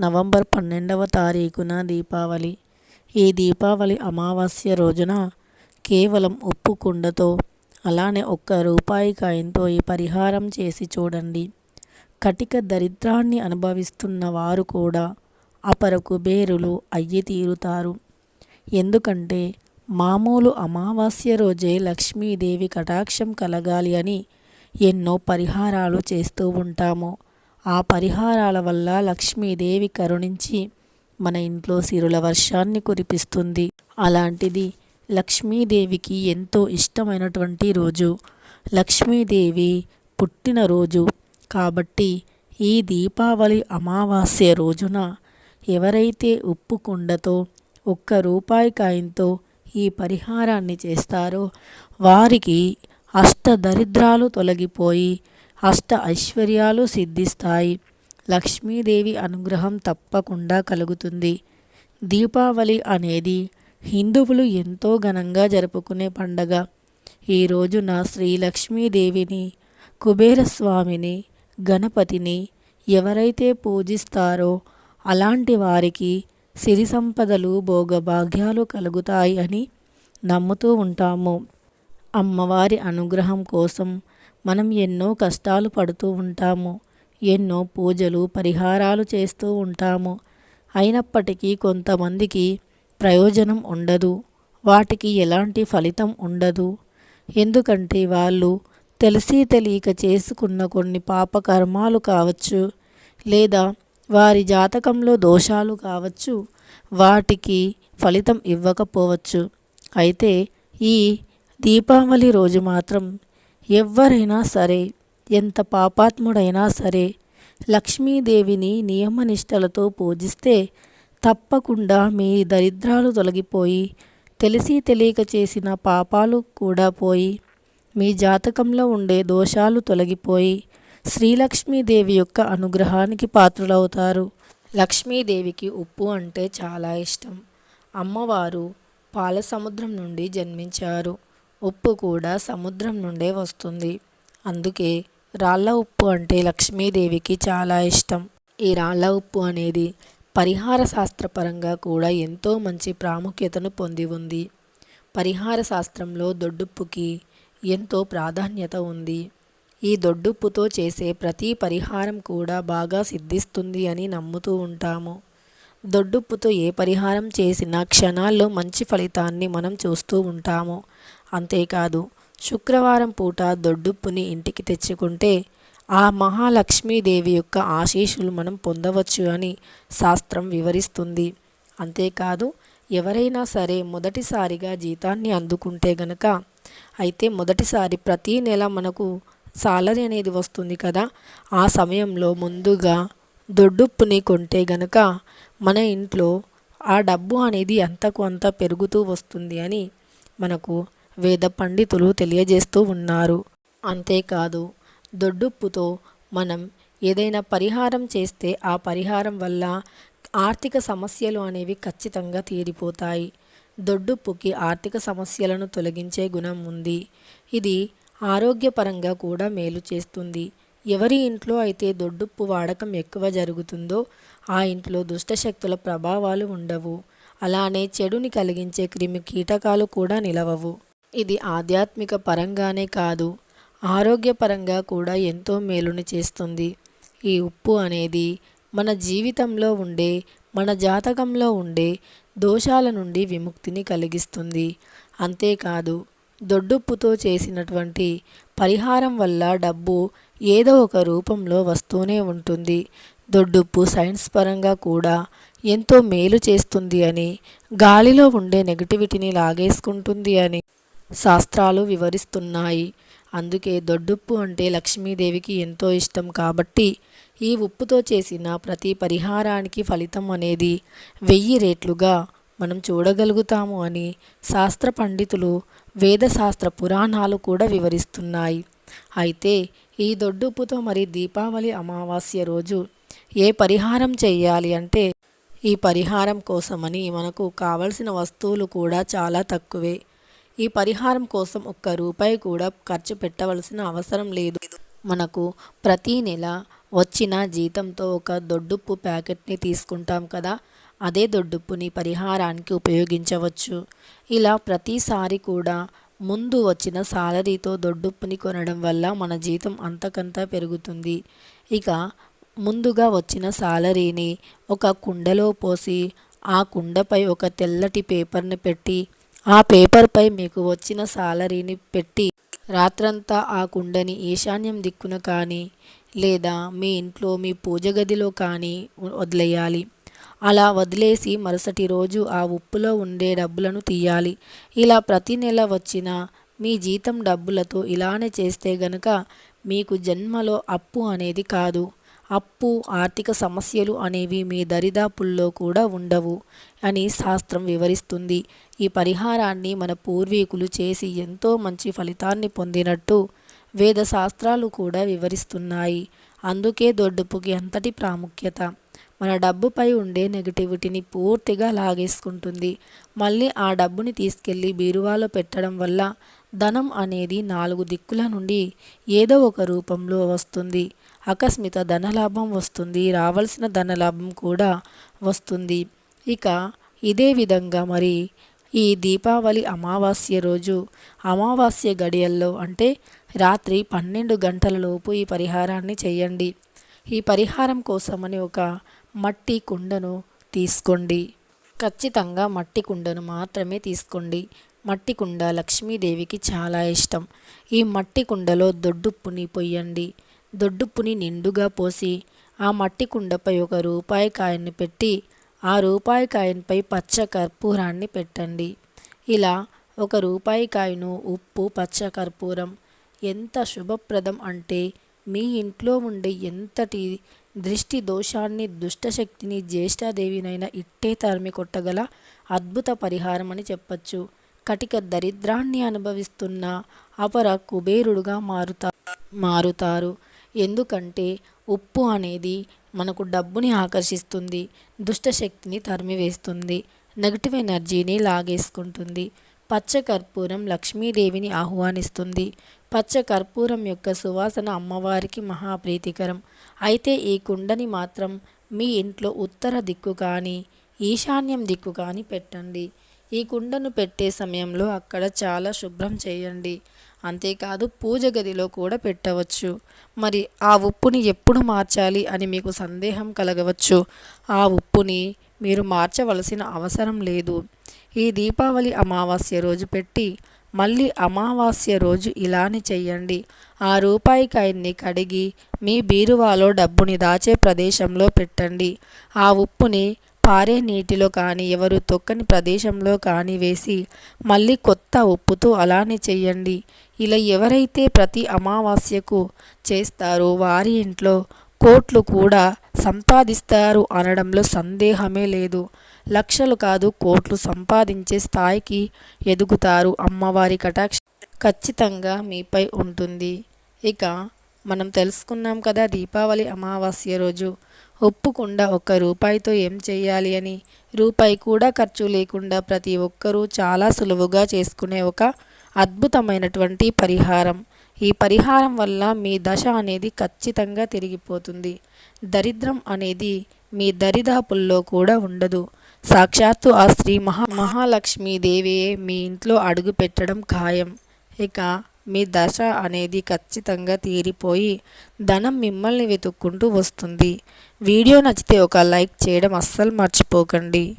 November పన్నెండవ తారీఖున దీపావళి. ఈ దీపావళి అమావాస్య రోజున కేవలం ఉప్పు కుండతో అలానే ఒక్క రూపాయి కాయంతో ఈ పరిహారం చేసి చూడండి. కటిక దరిద్రాన్ని అనుభవిస్తున్న వారు కూడా అపర కుబేరులు అయ్యి తీరుతారు. ఎందుకంటే మామూలు అమావాస్య రోజే లక్ష్మీదేవి కటాక్షం కలగాలి అని ఎన్నో పరిహారాలు చేస్తూ ఉంటాము. ఆ పరిహారాల వల్ల లక్ష్మీదేవి కరుణించి మన ఇంట్లో సిరుల వర్షాన్ని కురిపిస్తుంది. అలాంటిది లక్ష్మీదేవికి ఎంతో ఇష్టమైనటువంటి రోజు. లక్ష్మీదేవి పుట్టినరోజు కాబట్టి ఈ దీపావళి అమావాస్య రోజున ఎవరైతే ఉప్పు కుండతో ఒక్క రూపాయి కాయంతో ఈ పరిహారాన్ని చేస్తారో వారికి అష్ట దరిద్రాలు తొలగిపోయి అష్ట ఐశ్వర్యాలు సిద్ధిస్తాయి. లక్ష్మీదేవి అనుగ్రహం తప్పకుండా కలుగుతుంది. దీపావళి అనేది హిందువులు ఎంతో ఘనంగా జరుపుకునే పండగ. ఈ రోజున శ్రీ లక్ష్మీదేవిని కుబేరస్వామిని గణపతిని ఎవరైతే పూజిస్తారో అలాంటి వారికి సిరి సంపదలు భోగభాగ్యాలు కలుగుతాయి అని నమ్ముతూ ఉంటాము. అమ్మవారి అనుగ్రహం కోసం మనం ఎన్నో కష్టాలు పడుతూ ఉంటాము ఎన్నో పూజలు పరిహారాలు చేస్తూ ఉంటాము. అయినప్పటికీ కొంతమందికి ప్రయోజనం ఉండదు వాటికి ఎలాంటి ఫలితం ఉండదు. ఎందుకంటే వాళ్ళు తెలిసి తెలియక చేసుకున్న కొన్ని పాపకర్మాలు కావచ్చు లేదా వారి జాతకంలో దోషాలు కావచ్చు వాటికి ఫలితం ఇవ్వకపోవచ్చు. అయితే ఈ దీపావళి రోజు మాత్రం ఎవరైనా సరే ఎంత పాపాత్ముడైనా సరే లక్ష్మీదేవిని నియమనిష్టలతో పూజిస్తే తప్పకుండా మీ దరిద్రాలు తొలగిపోయి తెలిసి తెలియక చేసిన పాపాలు కూడా పోయి మీ జాతకంలో ఉండే దోషాలు తొలగిపోయి శ్రీలక్ష్మీదేవి యొక్క అనుగ్రహానికి పాత్రులవుతారు. లక్ష్మీదేవికి ఉప్పు అంటే చాలా ఇష్టం. అమ్మవారు పాలసముద్రం నుండి జన్మించారు. ఉప్పు కూడా సముద్రం నుండే వస్తుంది. అందుకే రాళ్ళ ఉప్పు అంటే లక్ష్మీదేవికి చాలా ఇష్టం. ఈ రాళ్ళ ఉప్పు అనేది పరిహార శాస్త్రపరంగా కూడా ఎంతో మంచి ప్రాముఖ్యతను పొంది ఉంది. పరిహార శాస్త్రంలో దొడ్డుప్పుకి ఎంతో ప్రాధాన్యత ఉంది. ఈ దొడ్డుప్పుతో చేసే ప్రతి పరిహారం కూడా బాగా సిద్ధిస్తుంది అని నమ్ముతూ ఉంటాము. దొడ్డుప్పుతో ఏ పరిహారం చేసినా క్షణాల్లో మంచి ఫలితాన్ని మనం చూస్తూ ఉంటాము. అంతేకాదు శుక్రవారం పూట దొడ్డుప్పుని ఇంటికి తెచ్చుకుంటే ఆ మహాలక్ష్మీదేవి యొక్క ఆశీస్సులు మనం పొందవచ్చు అని శాస్త్రం వివరిస్తుంది. అంతేకాదు ఎవరైనా సరే మొదటిసారిగా జీతాన్ని అందుకుంటే గనక అయితే మొదటిసారి ప్రతీ నెల మనకు సాలరీ అనేది వస్తుంది కదా ఆ సమయంలో ముందుగా దొడ్డుప్పుని కొంటే గనక మన ఇంట్లో ఆ డబ్బు అనేది అంతకు అంత పెరుగుతూ వస్తుంది అని మనకు వేద పండితులు తెలియజేస్తూ ఉన్నారు. అంతేకాదు దొడ్డుప్పుతో మనం ఏదైనా పరిహారం చేస్తే ఆ పరిహారం వల్ల ఆర్థిక సమస్యలు అనేవి ఖచ్చితంగా తీరిపోతాయి. దొడ్డుప్పుకి ఆర్థిక సమస్యలను తొలగించే గుణం ఉంది. ఇది ఆరోగ్యపరంగా కూడా మేలు చేస్తుంది. ఎవరి ఇంట్లో అయితే దొడ్డుప్పు వాడకం ఎక్కువ జరుగుతుందో ఆ ఇంట్లో దుష్టశక్తుల ప్రభావాలు ఉండవు. అలానే చెడుని కలిగించే క్రిమి కీటకాలు కూడా నిలవవు. ఇది ఆధ్యాత్మిక పరంగానే కాదు ఆరోగ్యపరంగా కూడా ఎంతో మేలుని చేస్తుంది. ఈ ఉప్పు అనేది మన జీవితంలో ఉండే మన జాతకంలో ఉండే దోషాల నుండి విముక్తిని కలిగిస్తుంది. అంతేకాదు దొడ్డుప్పుతో చేసినటువంటి పరిహారం వల్ల డబ్బు ఏదో ఒక రూపంలో వస్తూనే ఉంటుంది. దొడ్డుప్పు సైన్స్ పరంగా కూడా ఎంతో మేలు చేస్తుంది అని గాలిలో ఉండే నెగటివిటీని లాగేసుకుంటుంది అని. శాస్త్రాలు వివరిస్తున్నాయి. అందుకే దొడ్డుప్పు అంటే లక్ష్మీదేవికి ఎంతో ఇష్టం కాబట్టి ఈ ఉప్పుతో చేసిన ప్రతి పరిహారానికి ఫలితం అనేది వెయ్యి రేట్లుగా మనం చూడగలుగుతాము అని శాస్త్ర పండితులు వేదశాస్త్ర పురాణాలు కూడా వివరిస్తున్నాయి. అయితే ఈ దొడ్డుప్పుతో మరి దీపావళి అమావాస్య రోజు ఏ పరిహారం చేయాలి అంటే ఈ పరిహారం కోసమని మనకు కావలసిన వస్తువులు కూడా చాలా తక్కువే. ఈ పరిహారం కోసం ఒక్క రూపాయి కూడా ఖర్చు పెట్టవలసిన అవసరం లేదు. మనకు ప్రతీ నెల వచ్చిన జీతంతో ఒక దొడ్డుప్పు ప్యాకెట్ని తీసుకుంటాం కదా అదే దొడ్డుప్పుని పరిహారానికి ఉపయోగించవచ్చు. ఇలా ప్రతిసారి కూడా ముందు వచ్చిన సాలరీతో దొడ్డుప్పుని కొనడం వల్ల మన జీతం అంతకంతా పెరుగుతుంది. ఇక ముందుగా వచ్చిన సాలరీని ఒక కుండలో పోసి ఆ కుండపై ఒక తెల్లటి పేపర్ని పెట్టి ఆ పేపర్పై మీకు వచ్చిన సాలరీని పెట్టి రాత్రంతా ఆ కుండని ఈశాన్యం దిక్కున కానీ లేదా మీ ఇంట్లో మీ పూజ గదిలో కానీ వదిలేయాలి. అలా వదిలేసి మరుసటి రోజు ఆ ఉప్పులో ఉండే డబ్బులను తీయాలి. ఇలా ప్రతి నెల వచ్చిన మీ జీతం డబ్బులతో ఇలానే చేస్తే గనక మీకు జన్మలో అప్పు అనేది కాదు. అప్పు ఆర్థిక సమస్యలు అనేవి మీ దరిదాపుల్లో కూడా ఉండవు అని శాస్త్రం వివరిస్తుంది. ఈ పరిహారాన్ని మన పూర్వీకులు చేసి ఎంతో మంచి ఫలితాన్ని పొందినట్టు వేద శాస్త్రాలు కూడా వివరిస్తున్నాయి. అందుకే దొడ్డుపుకి అంతటి ప్రాముఖ్యత. మన డబ్బుపై ఉండే నెగిటివిటీని పూర్తిగా లాగేసుకుంటుంది. మళ్ళీ ఆ డబ్బుని తీసుకెళ్ళి బీరువాలో పెట్టడం వల్ల ధనం అనేది నాలుగు దిక్కుల నుండి ఏదో ఒక రూపంలో వస్తుంది. ఆకస్మిక ధనలాభం వస్తుంది రావాల్సిన ధనలాభం కూడా వస్తుంది. ఇక ఇదే విధంగా మరి ఈ దీపావళి అమావాస్య రోజు అమావాస్య గడియల్లో అంటే రాత్రి పన్నెండు గంటలలోపు ఈ పరిహారాన్ని చేయండి. ఈ పరిహారం కోసమని ఒక మట్టి కుండను తీసుకోండి. ఖచ్చితంగా మట్టి కుండను మాత్రమే తీసుకోండి. మట్టి కుండ లక్ష్మీదేవికి చాలా ఇష్టం. ఈ మట్టి కుండలో దొడ్డుప్పుని పొయ్యండి. దొడ్డుప్పుని నిండుగా పోసి ఆ మట్టి కుండపై ఒక రూపాయి కాయన్ని పెట్టి ఆ రూపాయి కాయన్పై పచ్చ కర్పూరాన్ని పెట్టండి. ఇలా ఒక రూపాయి కాయను ఉప్పు పచ్చ కర్పూరం ఎంత శుభప్రదం అంటే మీ ఇంట్లో ఉండే ఎంతటి దృష్టి దోషాన్ని దుష్టశక్తిని జ్యేష్ఠాదేవినైనా ఇట్టే తరిమి కొట్టగల అద్భుత పరిహారం అని చెప్పచ్చు. కటిక దరిద్రాన్ని అనుభవిస్తున్న అపర కుబేరుడుగా మారుతా మారుతారు. ఎందుకంటే ఉప్పు అనేది మనకు డబ్బుని ఆకర్షిస్తుంది దుష్టశక్తిని తరిమివేస్తుంది నెగిటివ్ ఎనర్జీని లాగేసుకుంటుంది పచ్చ కర్పూరం లక్ష్మీదేవిని ఆహ్వానిస్తుంది. పచ్చ కర్పూరం యొక్క సువాసన అమ్మవారికి మహాప్రీతికరం. అయితే ఈ కుండని మాత్రం మీ ఇంట్లో ఉత్తర దిక్కు కానీ ఈశాన్యం దిక్కు కానీ పెట్టండి. ఈ కుండను పెట్టే సమయంలో అక్కడ చాలా శుభ్రం చేయండి. అంతేకాదు పూజ గదిలో కూడా పెట్టవచ్చు. మరి ఆ ఉప్పుని ఎప్పుడు మార్చాలి అని మీకు సందేహం కలగవచ్చు. ఆ ఉప్పుని మీరు మార్చవలసిన అవసరం లేదు. ఈ దీపావళి అమావాస్య రోజు పెట్టి మళ్ళీ అమావాస్య రోజు ఇలానే చెయ్యండి ఆ రూపాయి కాయన్ని కడిగి మీ బీరువాలో డబ్బుని దాచే ప్రదేశంలో పెట్టండి. ఆ ఉప్పుని పారే నీటిలో కానీ ఎవరు తొక్కని ప్రదేశంలో కానీ వేసి మళ్ళీ కొత్త ఉప్పుతో అలానే చెయ్యండి ఇలా ఎవరైతే ప్రతి అమావాస్యకు చేస్తారో వారి ఇంట్లో కోట్లు కూడా సంపాదిస్తారు అనడంలో సందేహమే లేదు. లక్షలు కాదు కోట్లు సంపాదించే స్థాయికి ఎదుగుతారు అమ్మవారి కటాక్ష ఖచ్చితంగా మీపై ఉంటుంది. ఇక మనం తెలుసుకున్నాం కదా దీపావళి అమావాస్య రోజు. ఒప్పుకుండా ఒక్క రూపాయితో ఏం చేయాలి అని? రూపాయి కూడా ఖర్చు లేకుండా ప్రతి ఒక్కరూ చాలా సులువుగా చేసుకునే ఒక అద్భుతమైనటువంటి పరిహారం. ఈ పరిహారం వల్ల మీ దశ అనేది ఖచ్చితంగా తిరిగిపోతుంది. దరిద్రం అనేది మీ దరిదాపుల్లో కూడా ఉండదు. సాక్షాత్తు ఆ శ్రీ మహా మహాలక్ష్మీదేవియే మీ ఇంట్లో అడుగు పెట్టడం ఖాయం. ఇక మీ దశ అనేది ఖచ్చితంగా తీరిపోయి ధనం మిమ్మల్ని వెతుక్కుంటూ వస్తుంది. వీడియో నచ్చితే ఒక లైక్ చేయడం అస్సలు మర్చిపోకండి.